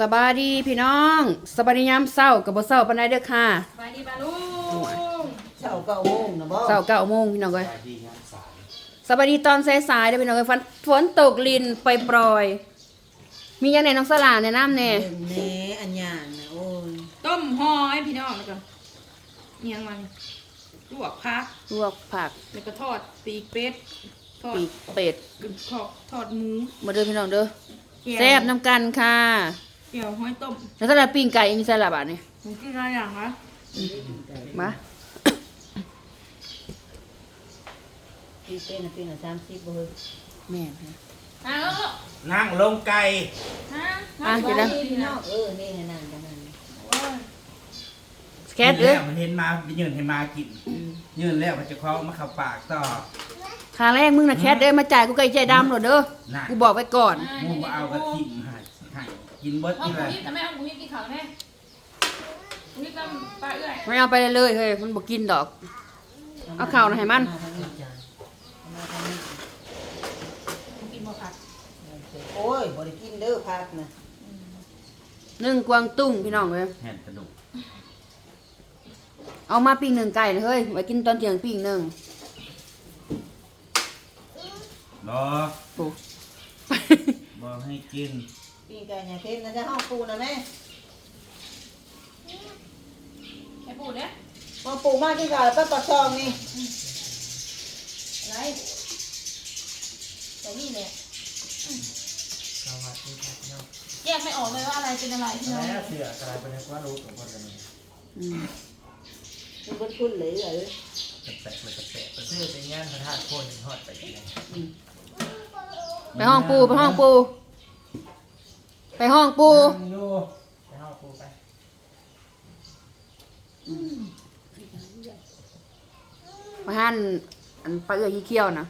สบายดีพี่น้องสบายดียามเศร้ากับบ่เศร้าปานใดเด้อค่ะไปดีปลาลุงเช้าเก้าโมงนะบ่เศร้าเก้าโมงพี่น้องเอ้ยสบายดีตอนสายๆเด้อพี่น้องเอ้ยฝนฝนตกลินไปปล่อยๆมีหยังในน้องสลาแนะนำแน่เบิ่งแหน่อันหยางนะโอ้ยต้มหอยพี่น้องแล้วก็เนียงมันลวกพักลวกผักแล้วก็ทอดปีกเป็ดทอดปีกเป็ดทอดทอดหมูมาเด้อพี่น้องเด้อเจียวแซ่บน้ำกันค่ะ เจียวหอยต้มแล้วสลาปิ้งไก่มีสลับอะนี่ผมกินอะไรอย่างนะมาปีเป็นน่ะปีละ30บ่เฮ้ยแม่นค่ะอะแล้วก็นั่งลงไก่ฮะอะเดี๋ยวนะพี่น้องเออนี่ให้นั่นกันนั่นโอ้ยแคทเอ้ยแล้วมันเห็นมาไปยืนให้มากินยืนแล้วมันจะคล้องมาเข้าปากต่อคาแรกมึงน่ะแคทเอ้ยมาจ่ายกูไก่ใจดำโหลดเด้อน่ะ กูบอกไว้ก่อนมูมาเอากระถิ่นให้ให้ กินเบิดเอานี่หแหมูละยิบแต่แม่เอาหมูยิบกินข้าวแม่หมูยิบกับปลาเอื้อยไม่เอาไปเลยเฮ้ยมันบ่กินดอก เอาข้าวหน่อยให้มันาทางนี้จ้ะมาทางนี้ผมกินบ่ผักโอ้ยบ่ได้กินเด้อพักนะนึ่งกวางตุ้งพี่น้องเอ้ยแห่นกระดูกเอามาปิ้งหนึ่งไก่เลยเฮ้ยไว้กินตอนเที่ยงปิ้งหนึ่งรอโอ้ บอกให้กิน ปีไก่เนี่ยเทนนะจะห้องปูนะแม่แค่พูดเนี่ยห้องปูมากินข้าวแล้วป้าปะซองนี่อะไรแต่นี่เนี่ยสวัสดีครับพี่น้องแยกไม่ออกเลยว่าอะไรเป็นอะไรพี่น้องแล้วเสือกลายเป็นว่ารู้ของคนกันเลยอืมมันเบิดพุ่นเลยเหรอจะแตกเลยจะแตกไปซื้อเป็นย่านพระธาตุโคนทอดไปอีกแล้วไปห้องปูไปห้องปู ไปห้องปูนั่งอยู่ไปห้องปูไปมาหั่นอันปลาเอื้อยขี้เขี้ยวนะ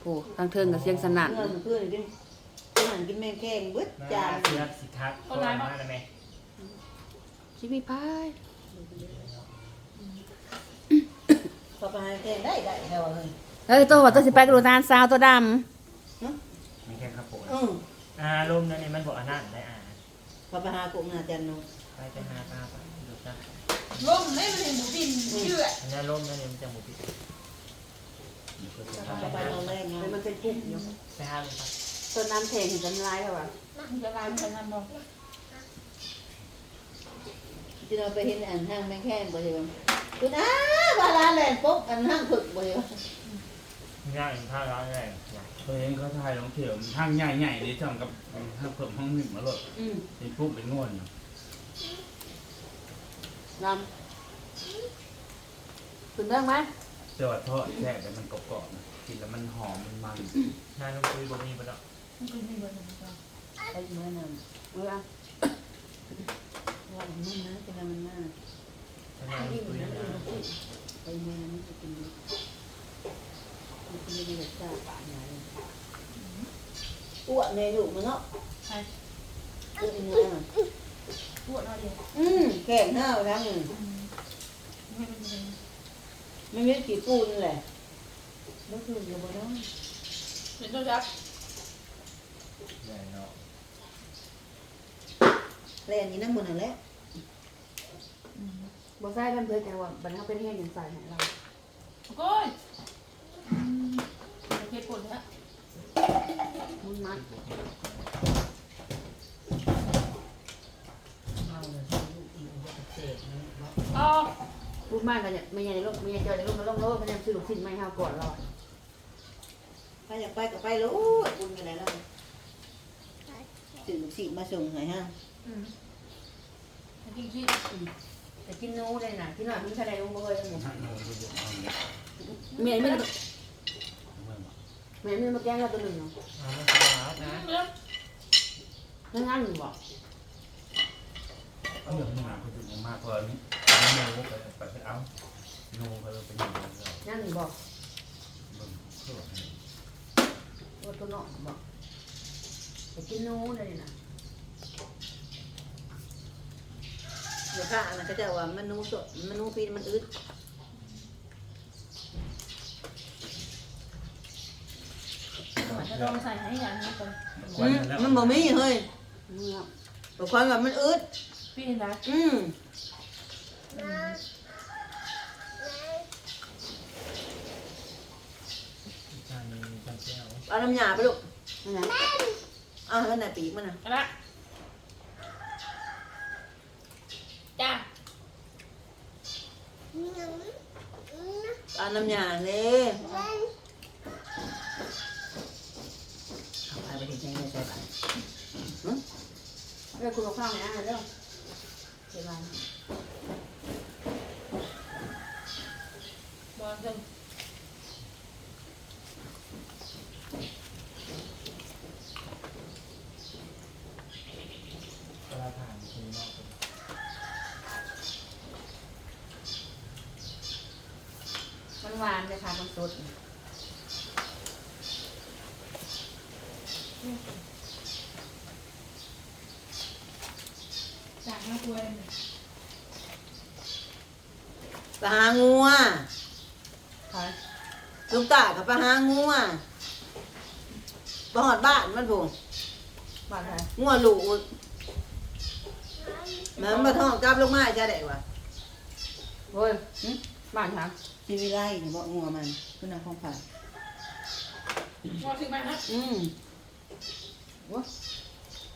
โอ้ทางเทิงกับเสียงสนั่นเพื่อนเพื่อนกินกินอาหารกินแมงแข้งเบิดมาจานเสือกสิทักคนมาแล้วไหมชิมีพายพอไปหาแข้งได้ได้แค่ว่าเฮ้ยเฮ้ยตัวว่าตัวสิไปกระโดดทานซาวตัวดมี แค่ข้าวโพดอืออาลมนั่นนี่มันบอกอันนั้นได้อ่าพอไปหากลุ่มอาจารย์นูไปไปหาปลาไปดูจ้ะล่มไม่มันเห็นหมูบินเชื่ออันนี้ลมนั่นนี่มันจะหมูปิดพอไปนอนแรงำงานมันเป็นปุ๊บอยู่ไปหาเลยครับต้นน้ำแข็งเห็นจำลายแล้วว่ะมันจะลายมันจะนำบอกที่เราไปเห็นอันห้างแมงแข้งบ่ใช่ไหมคุณอ้าบาลานแลนปุ๊บอันห้างฝึกบ่ใช่ไหม ง่ายท่าร้านแรกเคยเห็นเขาถ่ายลงเถียวทางใหญ่ๆนี่จังกับทางเพิ่มห้องหนึ่งมาเลยอืมเป็นปุ๊บเป็นง่วนอยู่ดำคุณเรื่องไหมแต่ว่าทอดแช่แต่มันกรอบๆนะกินแล้วมันหอมมันมันงานลงคุยบนนี้ปะเนาะมันคือมีเบอร์หนึ่งจ้ะไปเมื่อนเอออะำว่ามันนะจะทำมันมาก งานลงคุยนะ ไปเมื่อนั้นจะกินมันจะไม่ได้รสชาติป่านไหน อ้วนในลูกมันเนาะใช่อ้วนเนื้อปวดเอาเดียวอืมแข็งห้าวทั้งไม่เป็นไรไม่มีกี่ปูนแหละแล้วคืออยู่บนนั้นเป็นตัวจับใหญ่เนาะแล่นนี้นั่งบนนั่นแหละบอกใส่กันเพื่อนกันว่าบันเขาเป็นเฮงอย่างใส่ให้เราโก้ยโอเคปวดแล้ว มุนมัดอ๋อพูดมากกันเนี่ยไม่ใช่ในโลกไม่ใช่เจอในโลกมันโลกโลกมันยังซื้อลูกชิ้นไม่ห้าก่อนเราถ้าอยากไปก็ไปแล้วบุญกันไหนแล้วสื่อลูกศิษย์มาส่งให้ห้างอืมกินขี้แต่กินนู้เลยนะกินหน่อยมันทะเลลงบ่เลยทั้งหมดไปเยอะเอาเนี่ยเมียไม่เมื่อ วานเมียไม่มาแกล้งเราตัวหนึ่งเนาะเอาไม่สบายนะเรื่องนั่งงั้นบอกเอาอย่างนี้นะเขาจะมากกว่านี้โน้ไปไปไปเอาโน้ไปเลยไปอยู่เลยนั่งบอกเบิ่งเพื่อให้ว่าตัวน้องบอกแต่กินนู้เลยนะเดี๋ยวข้าอันนั้นก็จะว่ามันนูสดมันนูปีนมันอึด ลองใส่ให้อย่างนี้ก่อนควันแล้วมันบ่มีเฮ้ยเมื่อบ่ควันว่ามันอึดพี่นะอืมจานนี้จานแก้วเอาน้ำยาไปลูกนั่นนะเอาให้มันน่ะปีกมันน่ะเอาละจ้าเอาน้ำยาเลยเอาไปไปที่ไหนใส่ไป เรื่อคุณข้าวเนี่ยเรื่อเจ็บวันบอลจังเวลาผ่านคือนอกเป็นมันหวานเลยค่ะมันสด จากมาคุย ไปหางัวค่ะลูกตากับไปหางัวไปหอดบ้านมันพูงบ้านอะไรงัวหลูดมันมาท้องจับลงมาจะได้วะเฮ้ยหึบ้านค่ะชีวิไลนี่บอกงัวมันขึ้นน้ำของผ่านบอลถึงมาฮะอืม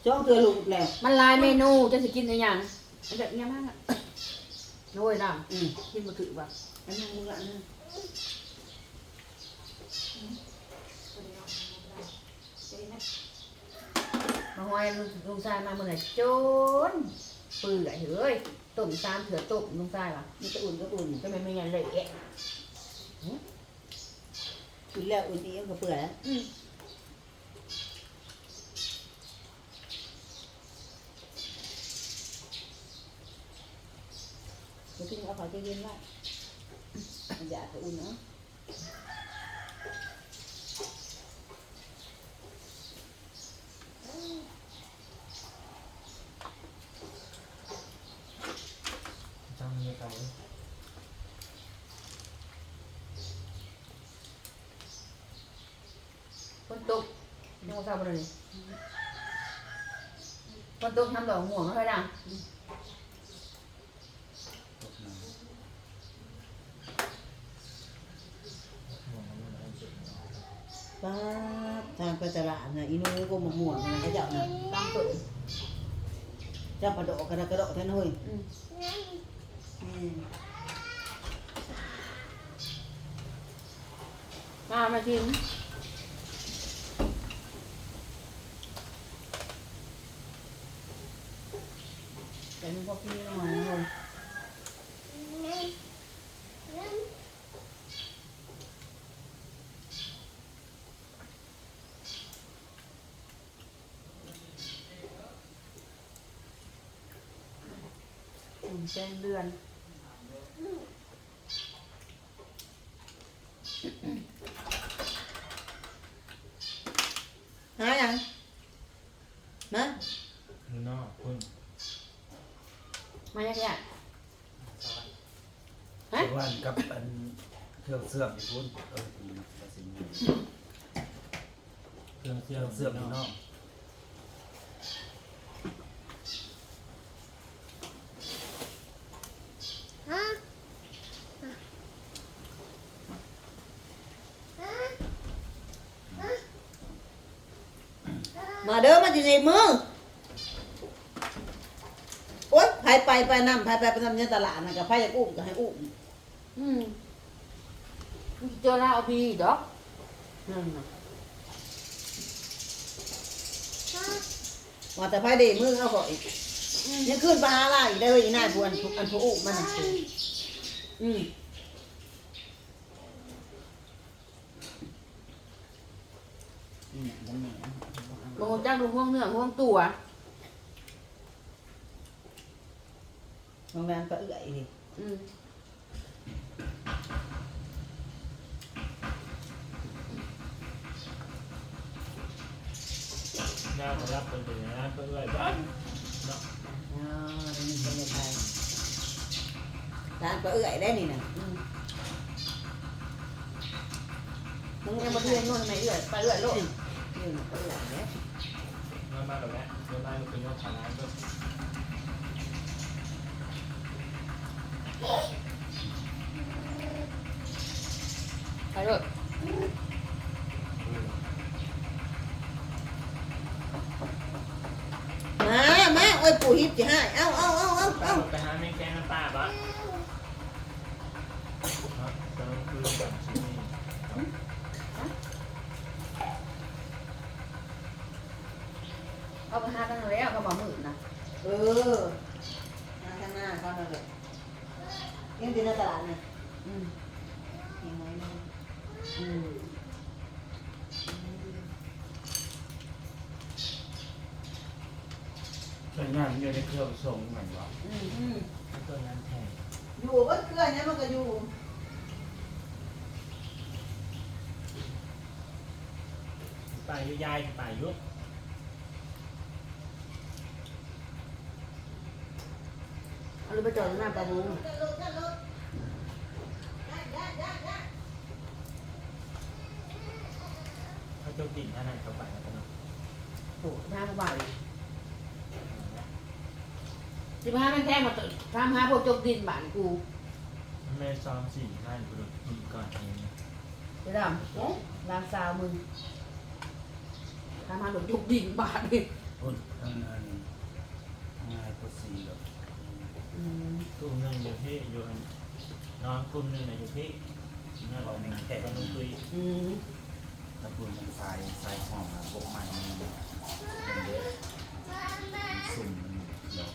จ้องเตือลุงแล้วมันหลายเมนูจะสิกินอะไรอย่างมันแบบเงี้ยมากอะโอ้ยน้อืมำกินมาถือว่ะอันนั้นมึงละอันนั้นมาห้อยลุงลุงชายมาเมื่อไหร่โจนเปื่อยเฮ้ยต้มซามเถื่อต้มลุงชายว่ะมีแต่อุ่นก็อุ่นก็ไม่ไม่ยันเลยแอะกินแล้วอุ่นอีกก็เปื่อยแล้ว อืม เดี๋ยวกินเอาเขาจะเย็นไว้มันอยากจะอุ่นเนาะจานนี้ไก่คนตกยังมาทำอะไรนี่คนตกทำดอกหม่วงไม่ค่อยดัง หมวกมันอะไรสุด ป้าดทางไปตลาดน่ะอีนู้ก็มาม่วงนะเขาเจ้าน่ะตามสุดเจ้ากระโดดกระโดดกระโดดแท่านเฮ้ยอืมอืมมามากินแต่มึงพอพี่หน่อยนะคนอื มแจ้งเดือน หายังนะคือนอกคุณมายากยากฮะ วันกับอันเครื่องเสื่อมอยู่พุ่นเออคุณตัดสินเครื่องเคเสื่รื่ออมงเสื่เสื่ออมมอยู่นนออกก มาเด้อมาอยู่ในมือโอ๊ยไปไปไปนำไปไปไปทำในตลาดนะกับไปอยากอุ้มก็ให้อุ้มอืมเจอลาเอาพีดอกนั่นน่ะว่าแต่ไปเดมือเอาก่อนยังขึ้นไปหาล่าอีกได้เว้ยอีน่าบวนทุกอันทุกอุ้มมันน่ะอืมนี่น่ะมันแหน่ บางคนจ้างดูห่วงเนื้อห่วงตัวโรงแรมก็เอื่อยดิอืมหน้าเขารับเป็นเป็นอย่างนั้นเพื่อนบ้านเนาะอ๋อนี่เป็นยังไงร้านก็เอื่อยได้นี่น่ะอืมมึงยัยังงมามาเรีเรียยนนนู่นทำไมเอื่อยไปเอื่อยโลดมยืนตัวหลังเนี่ยามาแบบนี้เดินมาเป็นยอดขาล้านก็ไปเลยมามาโอ้ยปู่ฮิปจะให้เอาเอาเอาเอาเอา ไปหาปะครับตอนนั้นคือแบบที่นี่ เอาไปหากันแล้วก็บอกมือนะ เออมาข้างหน้าเขานั่นแหละยังอยู่ในตลาดเนี่ยอืมยังไงเนี่ยอืมส่วนงานมันอยู่ในเครื่องส่งเหมือนว่าอืมอืมตัวนั้นแทนอยู่บนเครื่องเนี่ยมันก็อยู่ปลายุยายปลา เอาเลยไปจอดหน้าประตูเขาจะดิ่งท่านั้นเข้าไปแล้วกันเนาะโอ้หน้าผู้บ่าวอีกสิบห้าแม่งแท้มาตึกทำหาพวกจกดินบ้านกูแม่ซ้อมสี่ท่านกูดูกินก่อนเองเดี๋ยวดำลางสาวมึงทำหาหลงจกดินบ้านนี่พุ่นทั้งอันง่ายกว่าสีแบบอืม กลุ่มหนึ่งอยู่ที่อยู่น้องกลุ่มหนึ่งอยู่ที่นั่นเราหนึ่งแต่ก็นุ่งคุยอืมตะกุนทางซ้ายสายหอมอะพวกมันมันเยอะมันสุ่มมันเยอะ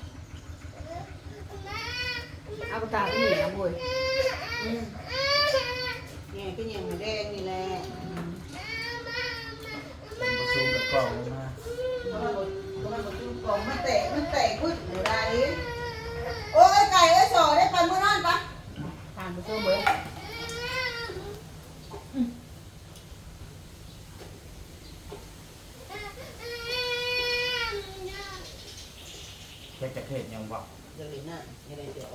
เอากระตาที่เหนีนะบุยอืมเนี่ยก็ยังหมูแดงนี่แหละ มันผสมกับกล่องลงมา เพราะมันบดเพราะมันบดตู้กล่องมันแตกมันแตกขึ้นเดี๋ยวได้โอ้ยไก่เอ้ยสอได้ปันมื้อนอนปะ ทานไปโซ่เบิ้ง แค่จะเทศยังบอกเดี๋ยวเลยนะเดี๋ยวเลยเดี๋ยว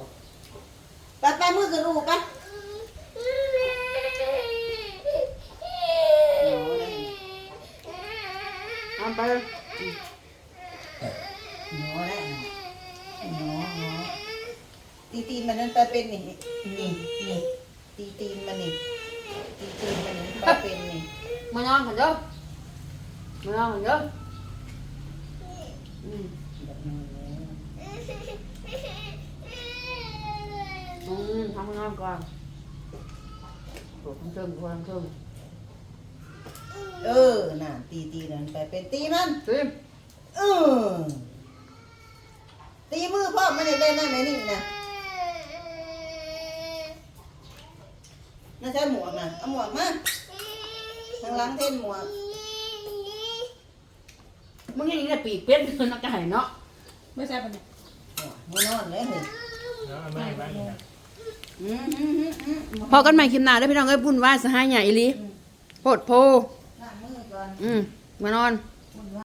ไปไปมือกันอูปะเอาไปหนอแล้วหนอหนอตีตีนมันนั่นไปเป็นนี่นี่นี่ตีตีนมันนี่ตีตีนมันนี่ไปเป็นนี่มานอนกันเด้อมานอนกันเด้ออืม แบบนั้นเลย อืมทำมานอนก่อนโอ้ทั้งเทิงกูทั้งเทิงเออ น่ะ ตีตีนั่นไปเป็นตีมัน ซิเออ ตีมือพ่อมันได้นั่นไหนนี่นะน่าใช่หมวกนะเอาหมวกมาทางหล้างเท่นหมวก มึงยังได้ปีกเป็ดเดินอากาศเนาะไม่ใช่ปะเนี่ยหัวนอนเลยเฮ้ยแล้วแม่บ้านนี่นะอืมอืมอืมอืม พอกันใหม่คลิปหน้าได้อพี่น้องเอ้ยบุญว่าสหายใหญ่อีหลีโพดโพล้างมือก่อนอืมมานอน